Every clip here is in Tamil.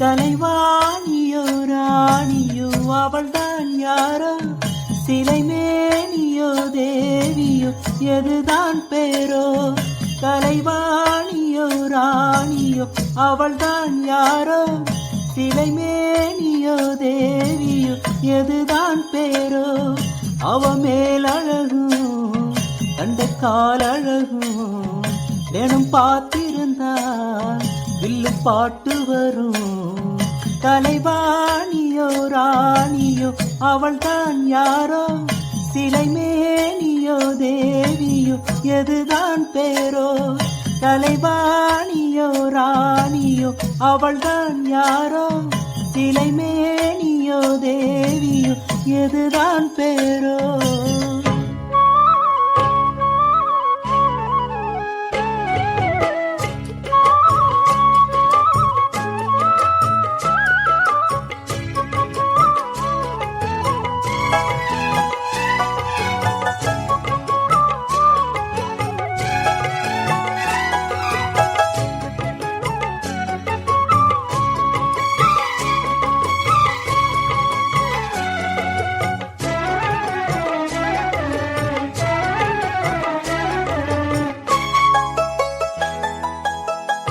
தலைவாணியோ ராணியோ அவள்தான் யாரோ? சிலை மேனியோ தேவியோ எதுதான் பேரோ? தலைவாணியோ ராணியோ அவள்தான் யாரோ? சிலை மேனியோ தேவியோ எதுதான் பேரோ? அவ மேலழகும் கண்ட காலழகும் தினம் பார்த்திருந்தான் வில்லு பாட்டு வரும். கலைவாணியோ ராணியோ அவள் தான் யாரோ? சிலை மேனியோ தேவியோ எதுதான் பேரோ? கலைவாணியோ ராணியோ அவள் தான் யாரோ? சிலை மேனியோ தேவியோ எதுதான் பேரோ?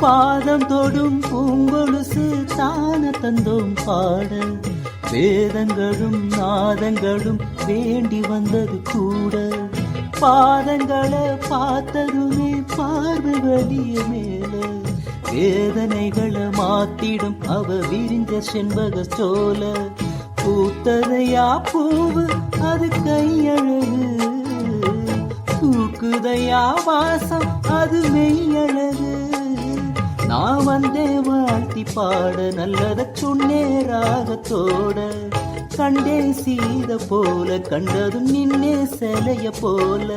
பாதம் தொடும் பூங்கொலுசு தான தந்தோம் பாட வேதங்களும் நாதங்களும் வேண்டி வந்தது கூட பாதங்களை பார்த்ததுமே பார்வை வலிய மேல. வேதனைகளை மாத்திடும் அவ விரிஞ்ச செண்பக சோல பூத்ததையா பூவு அது கையழகு. தூக்குதையா வாசம் அது மெய்யழகு. நான் வந்தே வாழ்த்தி பாட நல்லத சொன்னே ராகத்தோட கண்டே சீத போல கண்டதும் நின்னே சிலைய போல.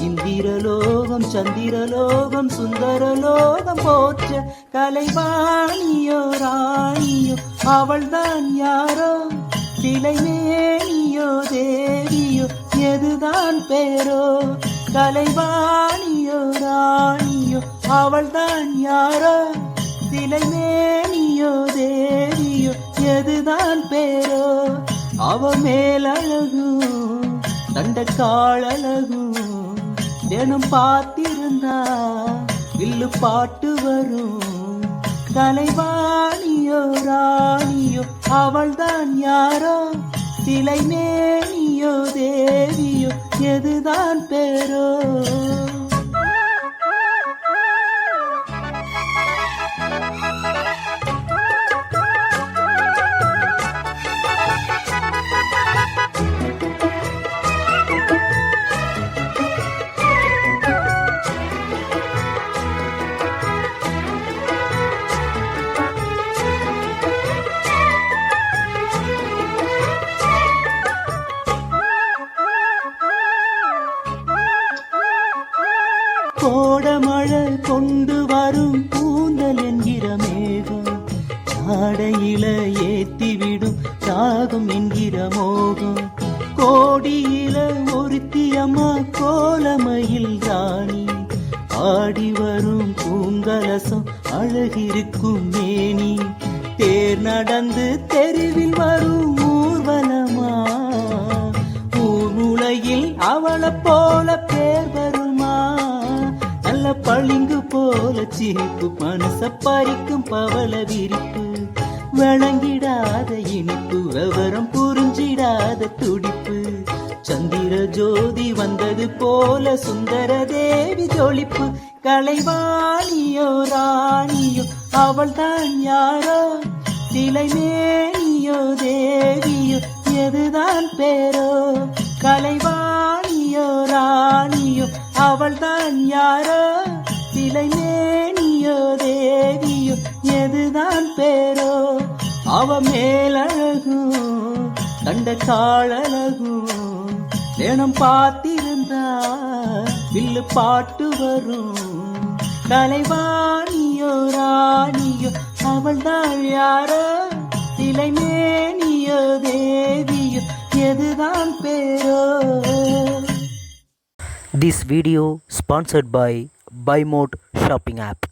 இந்திரலோகம் சந்திரலோகம் சுந்தரலோகம் போற்ற கலைவாணியோ ராணியோ அவள்தான் யாரோ? சிலை மேனியோ தேவியோ எதுதான் பேரோ? கலைவாணியோ அவள் தான் யாரோ? சிலை மேனியோ தேவியோ எதுதான் பேரோ? அவ மேலழகும் தண்டக்கால் காழழகும் தினம் பார்த்திருந்தா வில்லு பாட்டு வரும். கலைவாணியோ ராணியோ அவள் தான் யாரோ? சிலை மேனியோ தேவியோ எதுதான் பேரோ? கொண்டு வரும் கூந்தல் என்கிற மேகம். சாடையில ஏத்திவிடும் தாகம் என்கிற மோகம். கோடியில ஒருத்தியம்மா கோலமையில் ராணி. ஆடி வரும் பூங்கலசம் அழகிருக்கும் மேனி. தேர் நடந்து தெருவில் வரும் ஊர்வலமா. ஊர் உலகில் அவளை போல பேர் வரும் பளிங்கு போல சிரிப்பு மனச பறிக்கும் பவள விரிப்பு. வழங்கிடாத இனிப்பு விவரம் புரிஞ்சிடாத துடிப்பு. சந்திர ஜோதி வந்தது போல சுந்தர தேவி ஜொலிப்பு. கலைவாணியோ ராணியோ அவள் தான் யாரோ? சிலை மேனியோ தேவியோ எதுதான் பேரோ? கலைவாணியோ ராணியோ அவள் தான் யாரோ? எதுதான் பேரோ அவ மேலழகும் கண்ட காழழகும் தினம் பார்த்திருந்தா வில்லு பாட்டு வரும். கலைவாணியோ ராணியோ அவள் தான் யாரோ? சிலை மேனியோ தேவியோ எதுதான் பேரோ? This video sponsored by BuyMode shopping app.